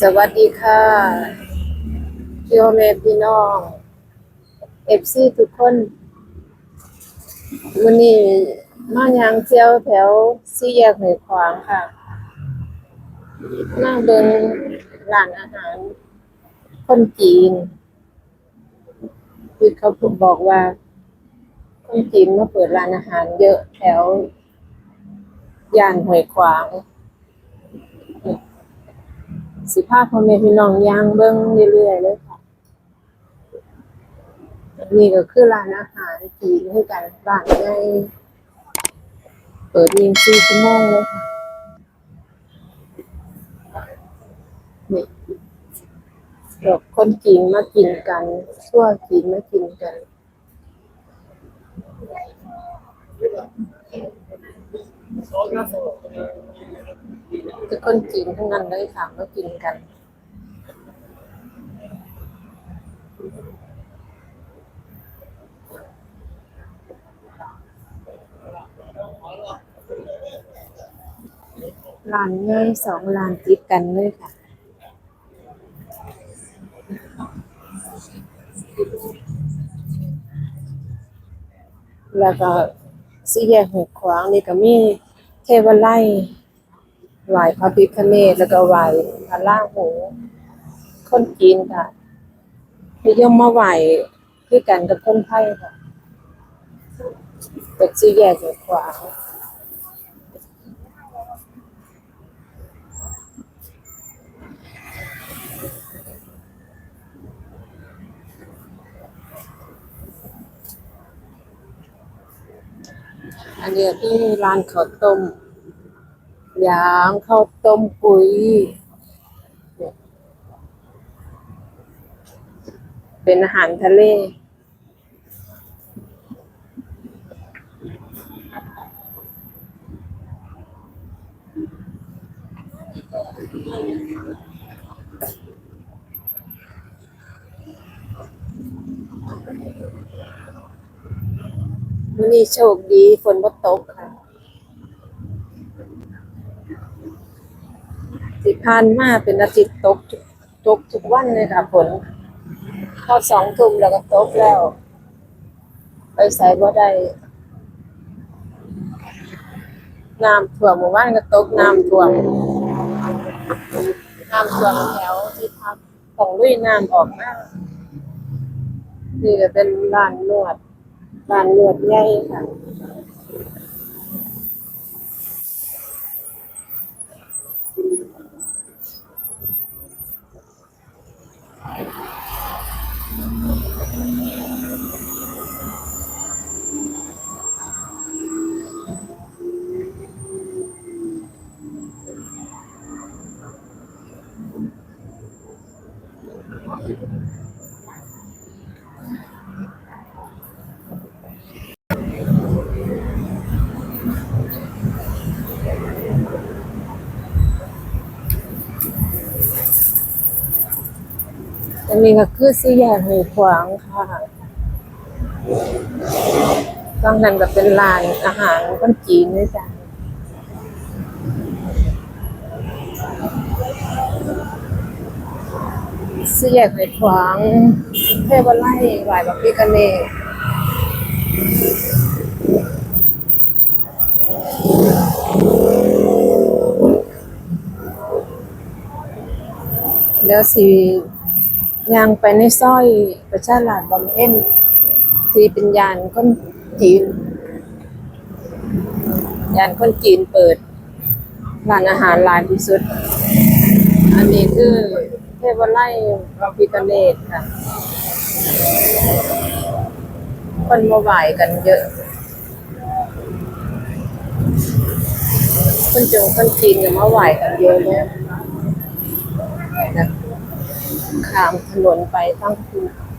สวัสดีค่ะพี่โอแม่พี่น้องเอฟซีทุกคนวันนี้มายางเจียวแถวสี่แยกหอยขวางค่ะนั่งเดินร้านอาหาร คนจีนคือเขาบอกว่า คนจีนมาเปิดร้านอาหารเยอะแถวย่านหอยขวาง สิภาพพ่อแม่พี่น้องย่างเบิ้งเรื่อยๆเลยค่ะนี่ก็คือร้านอาหารจีนคือกันร้านในเปิดยิงสี่ชั่วโมงเลยค่ะนี่ดี๋ยวคนจีนมากินกันชั่วจีนมากินกันคือ คนจีนทั้งนั้นเลยค่ะมากินกันร้านง่ายสองร้านติดกันเลยค่ะแล้วก็สี่แยกหกขวางนี่ก็มีเทวไล ไหวพระพิฆเนศแล้วก็ไหวพระล่าหูคนจีนค่ะนิยมมาไหวคือกันกับคนไทยค่ะเป็นสี่แยกหกขวาอันเนี้ที่ร้านข้าวต้ม ยางข้าวต้มปุ๋ย เป็นอาหารทะเลวันนี้โชคดีฝนบ่ตกค่ะ สิผ่านมาเป็นอาทิตย์ตกทุกตกทุกวันเลยค่ะฝนพอสองทุ่มแล้วก็ตกแล้ว ไปใส่บ่ได้น้ำท่วมหมู่บ้านก็ตกน้ำท่วมน้ำท่วมแถวที่พักต้องลุยน้ำออกมานี่ก็เป็นร้านนวดร้านนวดใหญ่ค่ะ นี้ก็คือสี่แยกหูขวางค่ะตรงนั้นก็เป็นร้านอาหารคนจีนด้วยจ้ะสี่แยกหูขวางเทวไล่ไหวบักพิกเนศเดี๋ยวสิ ย่างไปในซอยประชาราษฎร์บำเพ็ญที่เป็นยานคนจีน ยานคนจีนเปิดร้านอาหารหลายที่สุด อันนี้คือเทวไลพระพิฆเนศค่ะ คนมาไหวกันเยอะ คนจงคนจีนก็มาไหวกันเยอะเลยนะ ข้ามถนนไปตั้งคูอ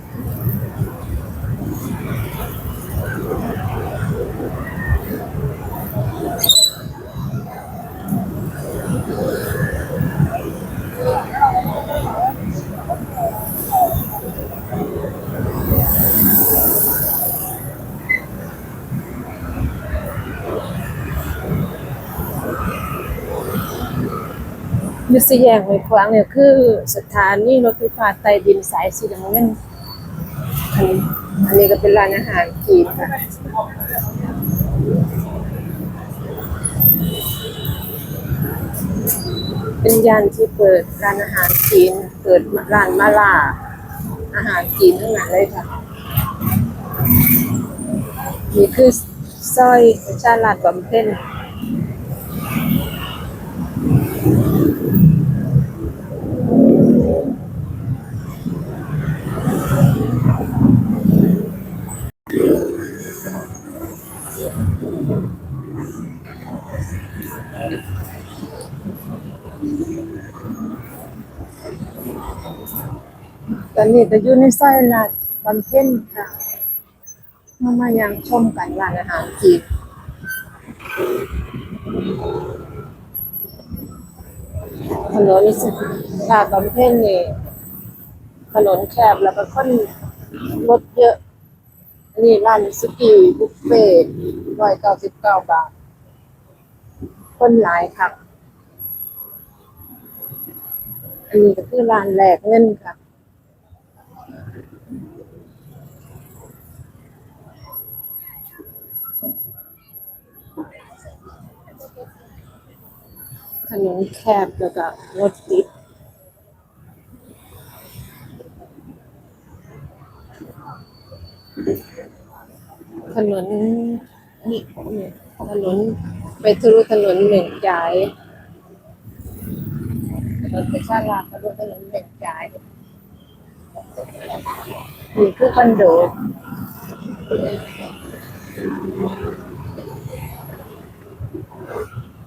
ยุสแยงห้วยขวางเนี่ยคือสถานีรถไฟฟ้าใต้ดินสายสีน้ำเงินอันอันนี้ก็เป็นร้านอาหารจีนค่ะเป็นย่านที่เปิดร้านอาหารจีน เปิดร้านมาลาอาหารจีนทั้งนั้นเลยค่ะนี่คือซอยประชาลาดบำเพ็ญ ตอนนี้ก็อยู่ในซอยลาดบำเพ็ญค่ะ มามายังชมกันร้านอาหารจีนถนนลาดบำเพ็ญนี่ถนนแคบแล้วก็คนรถเยอะอนนี่ร้านสุกี้บุฟเฟ่ร้อยเก้าสิบเก้าบาท คนหลายครับอันนี้ก็คือร้านแหลกเงินค่ะ นนแคบแล้วก็รถติดถนนนี่ถนนไปทะลุถนนเหม่งจ่ายถนนปชาราร์ทะลุถนนเหม่งจ่ายนี่คือคอนโด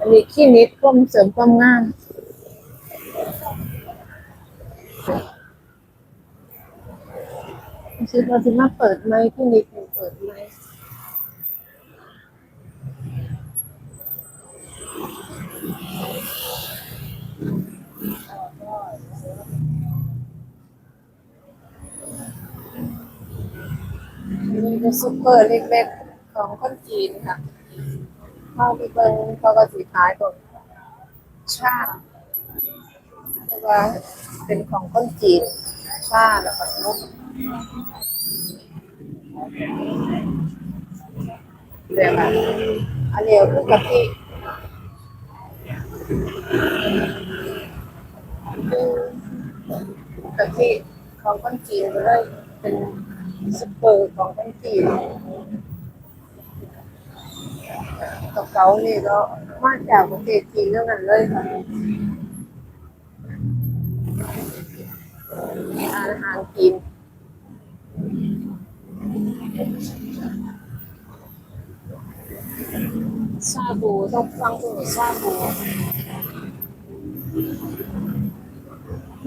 อันนี้นิกกรมเสริมความงามคิดว่าสิมาเปิดไหมคลินิกมันเปิดไหมนี่ก็ซุปเปอร์เล็กๆของคนจีนค่ะ เข้าไปเบิ่งเขาก็สีขายตรงชาแต่ว่าเป็นของคนจีนชาแล้วก็นกเดี๋ยวค่ะอันนี้คือกะทิคือกะทิของคนจีนก็เลยเป็นซุปเปอร์ของคนจีน กับเขานี่ก็มาจากประเทศจีนเท่านั้นเลยค่ะอาหารกินชาบูต้องฟังถึงชาบู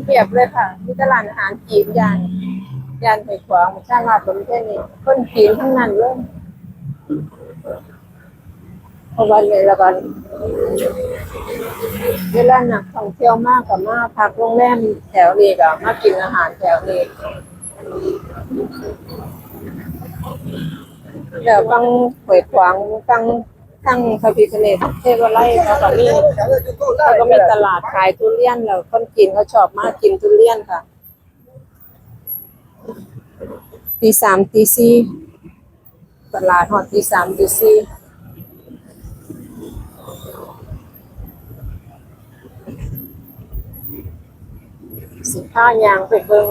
เปรียบเลยค่ะที่ตลาดอาหารจีนยานยานไปขวางชาลาดบนเท่นี้คนจีนทั้งนั้นเลย ราะวันเลยละกันเวลาหนักท่องเที่ยวมากกับมาพักโรงแรมแถวนี้กับมากินอาหารแถวนี้เดี๋ยวฟังหวยขวางฟังทั้งพระพิคเนตเทวไลเขาก็มีเขาก็มีตลาดขายทุเรียนแล้วคนกินเขาชอบมากกินทุเรียนค่ะตีสามตีสี่ตลาดหอดตีสามตีสี่ สิผ้ายางไปเบิ่ง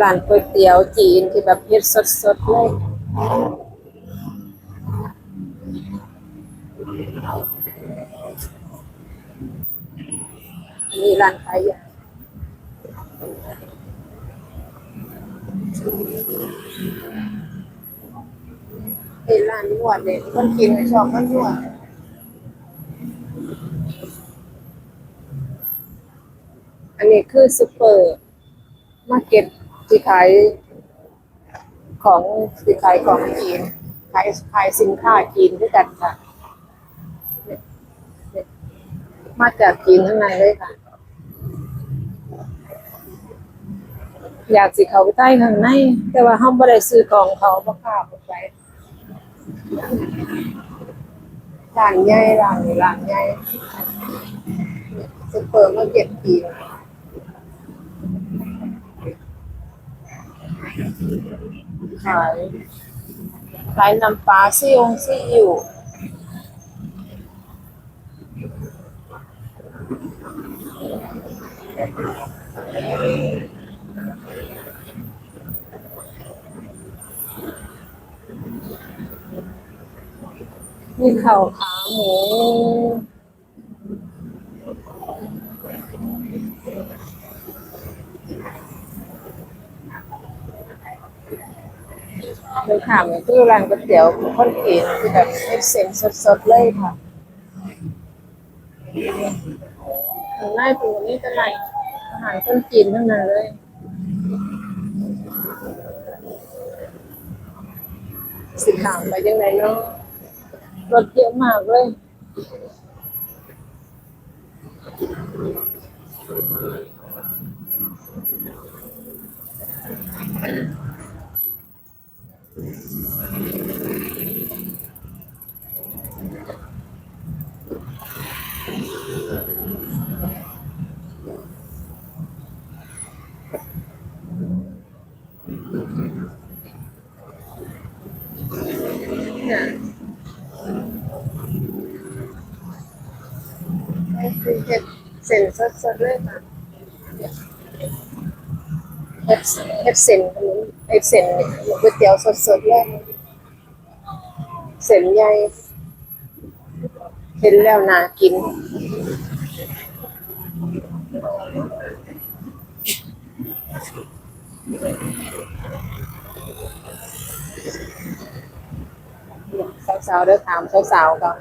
ร้านก๋วยเตี๋ยวจีนที่แบบเฮ็ดสดๆเลยอันนี่ร้านขายยาเป็นร้านนวดเนี่ยคนกินชอบมันนวด นี้คือซูเปอร์มาร์เก็ตที่ขายของที่ขายของจีนขายขายสินค้าจีนด้วยกันค่ะ มาจากจีนทั้งนั้นเลยค่ะ อยากสิเขาไปใต้ข้างใน แต่ว่าห้องบ่ได้ซื้อของเขาบ่กล้าไปร้านใหญ่ร้านนี้ร้านใหญ่ซุปเปอร์มาร์เก็ตจีน ขายขายน้ำปลาซี่องซี่อิ๊วมีข้าวขาหมู เลยค่ะมันคือร้านก๋วยเตี๋ยวคนจีนคือแบบให้เส้นสดๆเลยค่ะข้างในป็นวันนี้จะไหนอาหารคนจีนทั้งนั้นเลยสิขามไปยังไงเนาะรถเยอะมากเลยนี่คือเห็ด เส้นสดๆเลยค่ะเห็ดเห็ดเส้นขนมเห็ดเส้นก๋วยเตี๋ยวสดๆเลยเส้นใหญ่เห็นแล้วน่ากินสาวๆเด้อถามสาวๆก่อน